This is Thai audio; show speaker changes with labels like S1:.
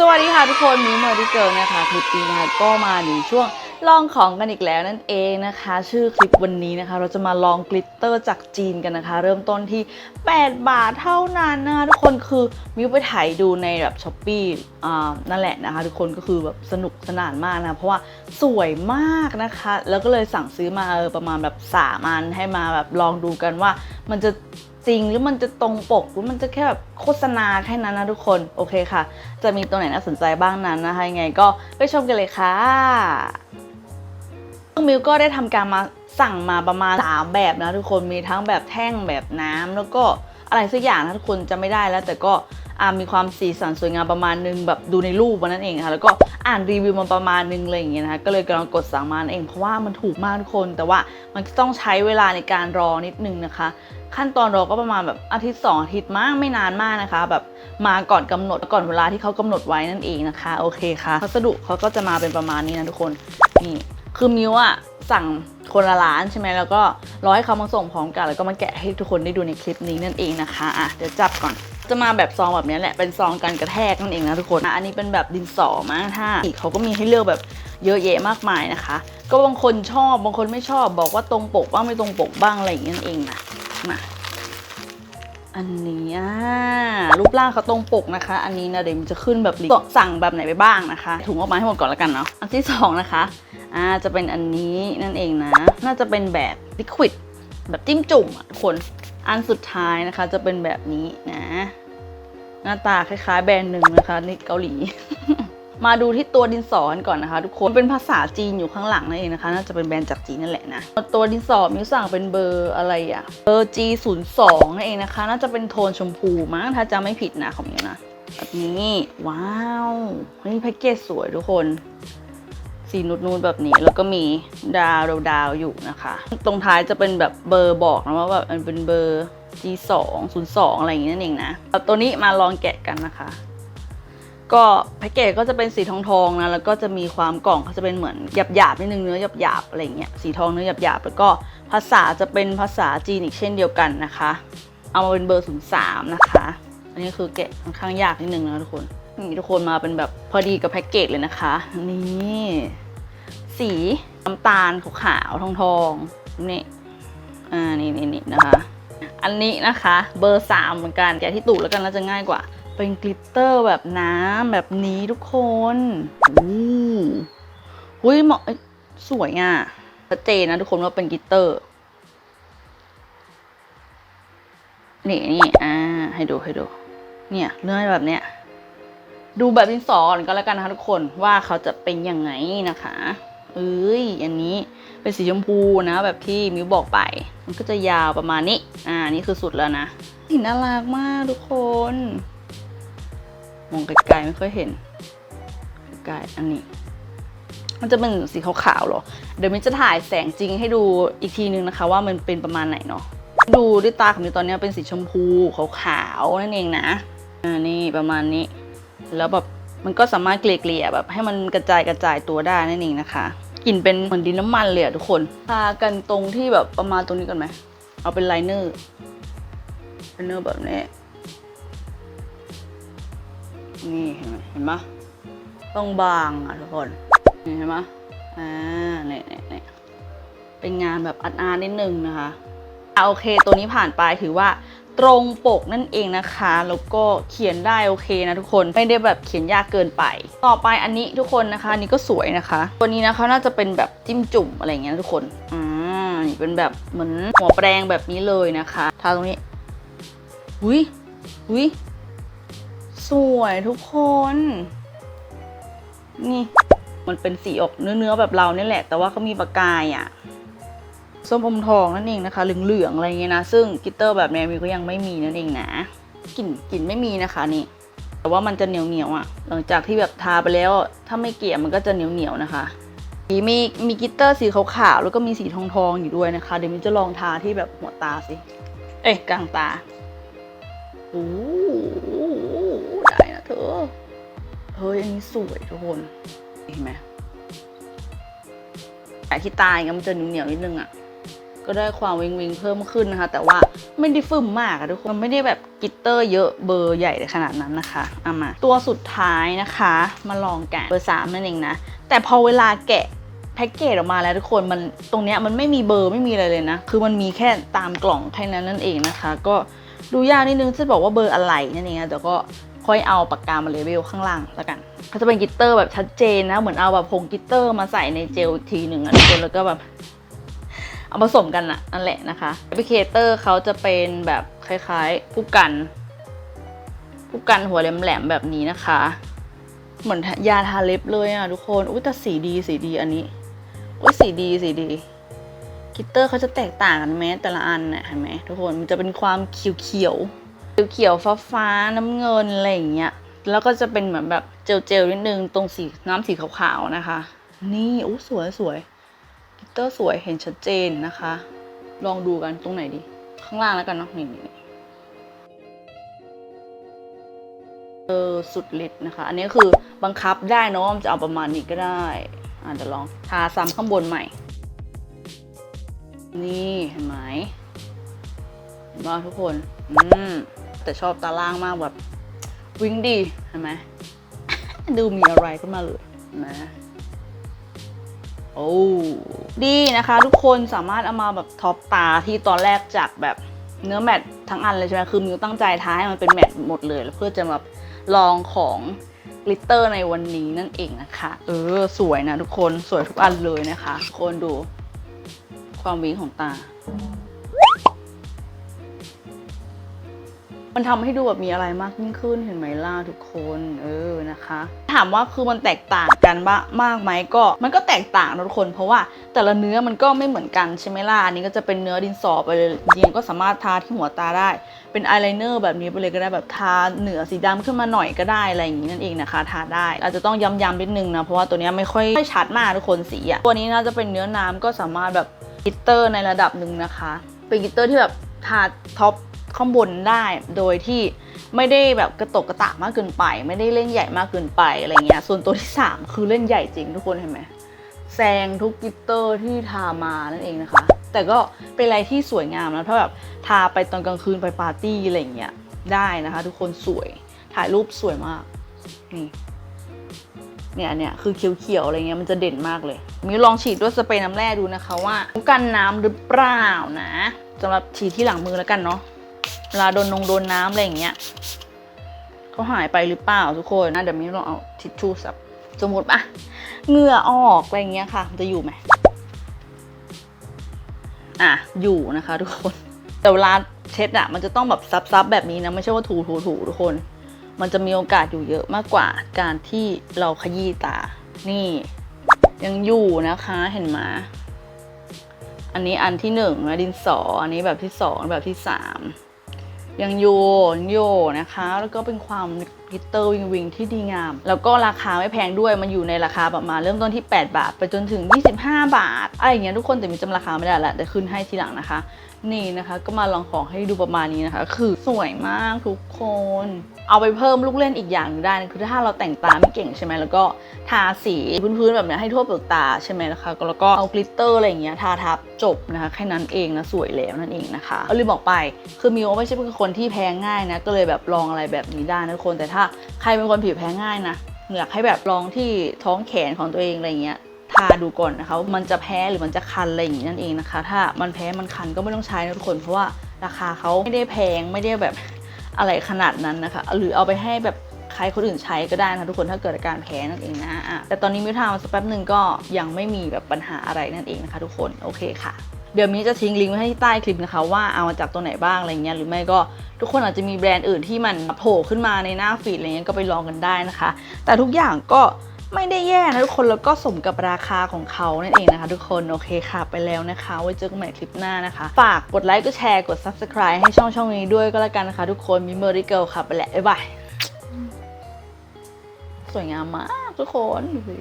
S1: สวัสดีค่ะทุกคนมิวเมอร์ดิเกิลนะคะคลิปนี้นะคะก็มาในช่วงลองของกันอีกแล้วนั่นเองนะคะ ชื่อคลิปวันนี้นะคะ เราจะมาลองกลิตเตอร์จากจีนกันนะคะ เริ่มต้นที่ 8 บาทเท่านั้นนะคะทุกคนคือมิวไปถ่ายดูในแบบช้อปปี้อ่านั่นแหละนะคะ ทุกคนก็คือแบบสนุกสนานมากนะ เพราะว่าสวยมากนะคะ แล้วก็เลยสั่งซื้อมาเออประมาณแบบสามอันให้มาแบบลองดูกันว่ามันจะ จริง หรือมันจะตรงปก หรือมันจะแค่แบบโฆษณาแค่นั้นนะทุกคน โอเคค่ะ จะมีตัวไหนน่าสนใจบ้างนั้นนะคะยังไงก็ไปชมกันเลยค่ะมิวก็ได้ทำการมาสั่งมาประมาณ 3 แบบนะทุกคนมีทั้งแบบแท่งแบบน้ำแล้วก็อะไรสักอย่างนะทุกคนจะไม่ได้แล้ว แต่ก็อมีความสีสันสวยงามประมาณนึงแบบดูในรูปมันนั่นเองค่ะแล้วก็อ่านรีวิวมาประมาณนึงอะไรอย่างเงี้ยนะคะก็เลยกำลังกดสั่งมาเองเพราะว่ามันถูกมากทุกคน แต่ว่ามันต้องใช้เวลาในการรอนิดนึงนะคะ ขั้นตอนเรอก็ประมาณแบบอาทิตย์ 2 อาทิตย์มากไม่นานมากนะคะ แบบมาก่อนกำหนดก่อนเวลาที่เขากำหนดไว้นั่นเองนะคะโอเคค่ะพัสดุเขาก็จะมาเป็นประมาณนี้นะทุกคนนี่คือมิวอะสั่งคนละร้านใช่ไหมแล้วก็รอให้เขามาส่งพร้อมกัน แล้วก็มาแกะให้ทุกคนได้ดูในคลิปนี้นั่นเองนะคะอะเดี๋ยวจับก่อนจะมาแบบซองแบบนี้แหละ เป็นซองกันกระแทกนั่นเองนะทุกคน อันนี้เป็นแบบดินสอมั้งถ้าอีกเขาก็มีให้เลือกแบบเยอะแยะมากมายนะคะ ก็บางคนชอบ บางคนไม่ชอบ บอกว่าตรงปกบ้างไม่ตรงปกบ้างอะไรอย่างเงี้นั่นเองนะ มาอันนี้อะรูปร่างเขาตรงปกนะคะ อันนี้นะเดี๋ยวมันจะขึ้นแบบลิงก์สั่งแบบไหนไปบ้างนะคะ ถุงออกมาให้หมดก่อนแล้วกันเนาะอันที่สองนะคะอ่าจะเป็นอันนี้นั่นเองนะ น่าจะเป็นแบบลิควิดแบบจิ้มจุ่มทุกคน อันสุดท้ายนะคะ จะเป็นแบบนี้นะ หน้าตาคล้ายๆแบรนด์หนึ่งนะคะนี่เกาหลี มาดูที่ตัวดินสอกันก่อนนะคะ ทุกคนเป็นภาษาจีนอยู่ข้างหลังนั่นเองนะคะน่าจะเป็นแบรนด์จากจีนนั่นแหละนะตัวดินสอมิวสั่งเป็นเบอร์อะไรอะเบอร์ G 0 2นั่นเองนะคะ น่าจะเป็นโทนชมพูมั้งถ้าจำไม่ผิดนะของมิวนะแบบนี้ว้าวนี่แพ็กเกจสวยทุกคน สีนูดๆแบบนี้แล้วก็มีดาวดาวอยู่นะคะ ตรงท้ายจะเป็นแบบเบอร์บอกนะว่าแบบมันเป็นเบอร์ G 2 0 2อะไรอย่างนี้นั่นเองนะตัวนี้มาลองแกะกันนะคะ ก็แพ็กเกจก็จะเป็นสีทองทองๆนะแล้วก็จะมีความกล่องเขาจะเป็นเหมือนหยาบหยาบๆนิดนึงเนื้อหยาบหยาบๆอะไรเงี้ยสีทองเนื้อหยาบหยาบๆแล้วก็ภาษาจะเป็นภาษาจีนอีกเช่นเดียวกันนะคะ เอามาเป็นเบอร์ศูนย์สามนะคะ อันนี้คือแกะค่อนข้างยากนิดนึงนะทุกคนนี่ทุกคนมาเป็นแบบพอดีกับแพ็กเกจเลยนะคะนี่สีน้ำตาลขาวๆทองทองๆนี่อ่านี่นี่นี่นะคะ อันนี้นะคะ เบอร์สามเหมือนกันแกะที่ตูดแล้วกันน่าจะง่ายกว่า เป็นกลิตเตอร์แบบน้ำแบบนี้ทุกคนอู้หุ้ยเหมาะเอ้ยสวยอะชัดเจนนะทุกคนว่าเป็นกลิตเตอร์ นี่นี่อ่า ให้ดูให้ดู เนี่ยเนื้อแบบเนี้ย ดูแบบดินสอก่อนก็แล้วกันนะคะทุกคนว่าเขาจะเป็นยังไงนะคะเอ้ย อันนี้เป็นสีชมพูนะ แบบที่มิวบอกไป มันก็จะยาวประมาณนี้ อ่า นี่คือสุดแล้วนะสีน่ารักมากทุกคน มองไกลๆไม่ค่อยเห็นไกลๆอันนี้ มันจะเป็นสีขาวๆหรอ เดี๋ยวมินจะถ่ายแสงจริงให้ดูอีกทีนึงนะคะ ว่ามันเป็นประมาณไหนเนาะดูด้วยตาของมิวตอนนี้เป็นสีชมพูขาวๆนั่นเองนะอ่านี่ประมาณนี้ แล้วแบบมันก็สามารถเกลี่ยๆแบบให้มันกระจายกระจายตัวได้นั่นเองนะคะกลิ่นเป็นเหมือนดินน้ำมันเลยอะทุกคนทากันตรงที่แบบประมาณตรงนี้ก่อนไหมเอาเป็นไลเนอร์ไลเนอร์แบบนี้ นี่เห็นไหมเห็นปะต้องบางอะทุกคนนี่เห็นปะอ่าเนี่ยเนี่ยเน่เป็นงานแบบอาร์ตๆนิดนึงนะคะอะโอเคตัวนี้ผ่านไปถือว่าตรงปกนั่นเองนะคะ แล้วก็เขียนได้โอเคนะทุกคนไม่ได้แบบเขียนยากเกินไป ต่อไปอันนี้ทุกคนนะคะอันนี้ก็สวยนะคะ ตัวนี้นะคะน่าจะเป็นแบบจิ้มจุ่มอะไรเงี้ยทุกคนอ่านี่เป็นแบบเหมือนหัวแปรงแบบนี้เลยนะคะทาตรงนี้หุยหุย สวยทุกคน นี่ มันเป็นสีออกเนื้อๆแบบเราเนี่ยแหละ แต่ว่าเขามีประกายอะ่ะส้มอมทองนั่นเองนะคะ เหลืองๆอะไรเงี้ยนะ ซึ่งกิตเตอร์แบบนี้มีก็ยังไม่มีนั่นเองนะกลิ่นกลิ่นไม่มีนะคะนี่ แต่ว่ามันจะเหนียวเหนียวๆอะ หลังจากที่แบบทาไปแล้ว ถ้าไม่เกลี่ยมันก็จะเหนียวเหนียวๆนะคะมีมีกิตเตอร์สีขาวๆแล้วก็มีสีทองทองๆอยู่ด้วยนะคะ เดี๋ยวมินจะลองทาที่แบบหัวตาสิ เอ้ยกลางตาโอ้ อ เฮ้ยอันนี้สวยทุกคน เห็นไหมแต่ที่ตายก็มันจะเหนียวๆนิดนึงอะ ก็ได้ความวิงวิงเพิ่มขึ้นนะคะ แต่ว่าไม่ได้ฟึ่มมากอะทุกคนมันไม่ได้แบบกลิตเตอร์เยอะเบอร์ใหญ่ขนาดนั้นนะคะ เอามา ตัวสุดท้ายนะคะ มาลองแกะเบอร์สามนั่นเองนะ แต่พอเวลาแกะแพ็กเกจออกมาแล้วทุกคนมันตรงเนี้ยมันไม่มีเบอร์ไม่มีอะไรเลยนะ คือมันมีแค่ตามกล่องแค่นั้นนั่นเองนะคะ ก็ดูยากนิดนึงจะบอกว่าเบอร์อะไรนั่นเองนะแต่ก็ ค่อยเอาปากกามาเลเวลข้างล่างแล้วกันก็จะเป็นกิตเตอร์แบบชัดเจนนะ เหมือนเอาแบบผงกิตเตอร์มาใส่ในเจลอีกทีหนึ่งอะทุกคนแล้วก็แบบเอาผสมกันน่ะนั่นแหละนะคะแอปพลิเคเตอร์เขาจะเป็นแบบคล้ายๆผู้กันผู้กันหัวแหลมๆแบบนี้นะคะ เหมือนยาทาเล็บเลยอะทุกคนอุ้ยแต่สีดีสีดีอันนี้อุ้ยสีดีสีดีกิตเตอร์เขาจะแตกต่างกันไหมแต่ละอันเนี่ยเห็นไหมทุกคนมันจะเป็นความเขียวเขียวๆ เขียวฟ้าฟ้าน้ำเงินอะไรอย่างเงี้ยแล้วก็จะเป็นเหมือนแบบเจลๆนิดนึงตรงสีน้ำสีขาวๆนะคะ นี่อู้สวยสวยกิตเตอร์สวยเห็นชัดเจนนะคะ ลองดูกันตรงไหนดี ข้างล่างแล้วกันเนาะนี่นี่เออสุดฤทธิ์นะคะ อันนี้คือบังคับได้เนะว่ามันจะเอาประมาณนี้ก็ได้อ่าเดี๋ยวลองทาซ้ำข้างบนใหม่ นี่เห็นไหมเห็นไหมทุกคน อืม แต่ชอบตาล่างมากแบบวิ่งดีเห็นไหมดูมีอะไรขึ้นมาเลยนะโอ้ดีนะคะ ทุกคนสามารถเอามาแบบท็อปตาที่ตอนแรกจากแบบเนื้อแมตต์ทั้งอันเลยใช่ไหมคือมิวตั้งใจท้าให้มันเป็นแมตต์หมดเลยเพื่อจะแบบลองของกลิตเตอร์ในวันนี้นั่นเองนะคะ เออ สวยนะทุกคนสวยทุกอันเลยนะคะทุกคนดูความวิงของตา มันทำให้ดูแบบมีอะไรมากยิ่งขึ้นเห็นไหมล่ะทุกคนเออนะคะ ถามว่าคือมันแตกต่างกันบ้างมากไหมก็ มันก็แตกต่างนะทุกคน เพราะว่าแต่ละเนื้อมันก็ไม่เหมือนกันใช่ไหมล่ะอันนี้ก็จะเป็นเนื้อดินสอไปเลยจริงก็สามารถทาที่หัวตาได้ เป็นอายไลเนอร์แบบนี้ไปเลยก็ได้แบบทาเหนือสีดำขึ้นมาหน่อยก็ได้อะไรอย่างนี้นั่นเองนะคะทาได้อาจจะต้องย้ำๆนิดนึงนะเพราะว่าตัวนี้ไม่ค่อยไม่ชัดมากทุกคนสีอะตัวนี้น่าจะเป็นเนื้อน้ำก็สามารถแบบกิตเตอร์ในระดับหนึ่งนะคะ เป็นกิตเตอร์ที่แบบทาท็อป ข้างบนได้ โดยที่ไม่ได้แบบกระตกกระตากมากเกินไป ไม่ได้เล่นใหญ่มากเกินไปอะไรเงี้ย ส่วนตัวที่ 3 คือเล่นใหญ่จริงทุกคนเห็นไหมแซงทุกกิตเตอร์ที่ทามานั่นเองนะคะ แต่ก็เป็นอะไรที่สวยงามนะถ้าแบบทาไปตอนกลางคืนไปปาร์ตี้อะไรเงี้ยได้นะคะ ทุกคนสวยถ่ายรูปสวยมากนี่เนี่ยเนี่ยคือเขียวๆอะไรเงี้ยมันจะเด่นมากเลยมิวลองฉีดด้วยสเปรย์น้ำแร่ดูนะคะว่ากันน้ำหรือเปล่านะสำหรับฉีดที่หลังมือแล้วกันเนาะ เวลาโดนนงโดนน้ำอะไรอย่างเงี้ยเขาหายไปหรือเปล่าทุกคนนะเดี๋ยวมิวลองเอาทิชชู่สับสมมติปะเหงื่อออกอะไรอย่างเงี้ยค่ะ มันจะอยู่ไหมอะอยู่นะคะ ทุกคนแต่เวลาเช็ดอะมันจะต้องแบบซับๆแบบนี้นะไม่ใช่ว่าถูถูถูทุกคน มันจะมีโอกาสอยู่เยอะมากกว่าการที่เราขยี้ตา นี่ ยังอยู่นะคะเห็นไหมอันนี้อันที่หนึ่งนะดินสอ อันนี้แบบที่สองแบบที่สาม ยังโยยังโยนะคะ แล้วก็เป็นความกิตเตอร์วิงวิงที่ดีงาม แล้วก็ราคาไม่แพงด้วย มันอยู่ในราคาประมาณเริ่มต้นที่ 8 บาท ไปจนถึง 25 บาท อะไรอย่างเงี้ยทุกคนแต่มีจำราคาไม่ได้ละแต่ขึ้นให้ทีหลังนะคะนี่นะคะ ก็มาลองของให้ดูประมาณนี้นะคะ คือสวยมากทุกคน เอาไปเพิ่มลูกเล่นอีกอย่างหนึงได้นะคือถ้าเราแต่งตาไม่เก่งใช่ไหมแล้วก็ทาสีพื้นๆแบบนี้ให้ทั่วเปลือกตาใช่ไหมนะคะแล้วก็เอากลิตเตอร์อะไรอย่างเงี้ยทาทับจบนะคะแค่นั้นเองนะสวยแล้วนั่นเองนะคะเอาลืมบอกไป คือมิวไม่ใช่เป็นคนที่แพ้ง่ายนะก็เลยแบบลองอะไรแบบนี้ได้นะทุกคนแต่ถ้าใครเป็นคนผิวแพ้ง่ายนะอยากให้แบบลองที่ท้องแขนของตัวเองอะไรเงี้ย ทาดูก่อนนะคะมันจะแพ้หรือมันจะคันอะไรอย่างนี้นั่นเองนะคะ ถ้ามันแพ้มันคันก็ไม่ต้องใช้นะทุกคนเพราะว่าราคาเขาไม่ได้แพงไม่ได้แบบอะไรขนาดนั้นนะคะ หรือเอาไปให้แบบใครคนอื่นใช้ก็ได้นะทุกคนถ้าเกิดอาการแพ้นั่นเองนะแต่ตอนนี้มิวทามาสักแป๊บหนึ่งก็ยังไม่มีแบบปัญหาอะไรนั่นเองนะคะทุกคนโอเคค่ะเดี๋ยวมิวจะทิ้งลิงก์ไว้ให้ที่ใต้คลิปนะคะ ว่าเอามาจากตัวไหนบ้างอะไรเงี้ยหรือไม่ก็ทุกคนอาจจะมีแบรนด์อื่นที่มันโผล่ขึ้นมาในหน้าฟีดอะไรเงี้ยก็ไปลองกันได้นะคะ แต่ทุกอย่างก็ ไม่ได้แย่นะทุกคนแล้วก็สมกับราคาของเขานั่นเองนะคะ ทุกคนโอเคค่ะไปแล้วนะคะ ไว้เจอกันใหม่คลิปหน้านะคะ ฝากกดไลค์กดแชร์กด subscribe ให้ช่องช่องนี้ด้วยก็แล้วกันนะคะ ทุกคนมีเมอร์รี่เกิลค่ะไปแล้วบ๊บายสวยงามมากทุกคนดูสิ